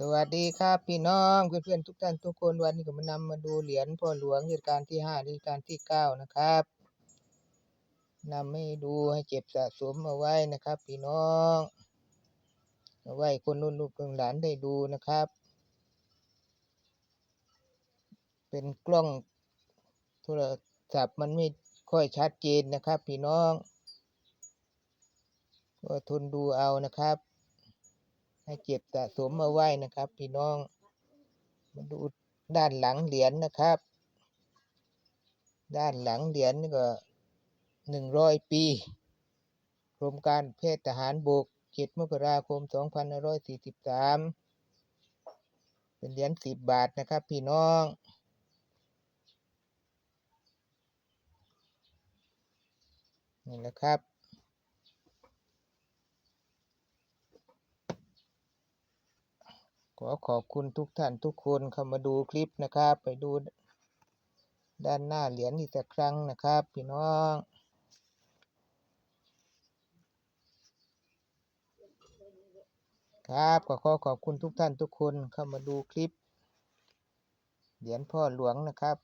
สวัสดีครับพี่น้องเพื่อนๆทุกท่านทุกคนวันนี้ก็มานำมาดูเหรียญพ่อหลวงรัชกาลที่ห้ารัชกาลที่เก้านะครับนำให้ดูให้เก็บสะสมเอาไว้นะครับ พี่น้องเอาไว้คนรุ่นลูกหลานได้ดูนะครับ เป็นกล้องโทรศัพท์มันไม่ค่อยชัดเจนนะครับ พี่น้องก็ทนดูเอานะครับ ให้เก็บสะสมเอาไว้นะครับ พี่น้อง มาดูด้านหลังเหรียญนะครับ ด้านหลังเหรียญนี่ก็หนึ่งร้อยปีกรมการแพทย์ทหารบกเจ็ดมกราคมสองพันร้อยสี่สิบสามเป็นเหรียญสิบบาทนะครับ พี่น้องนี่แหละครับ ขอขอบคุณทุกท่านทุกคนเข้ามาดูคลิปนะครับ ไปดูด้านหน้าเหรียญอีกสักครั้งนะครับ พี่น้องครับก็ขอขอบคุณทุกท่านทุกคนเข้ามาดูคลิป เหรียญพ่อหลวงนะครับ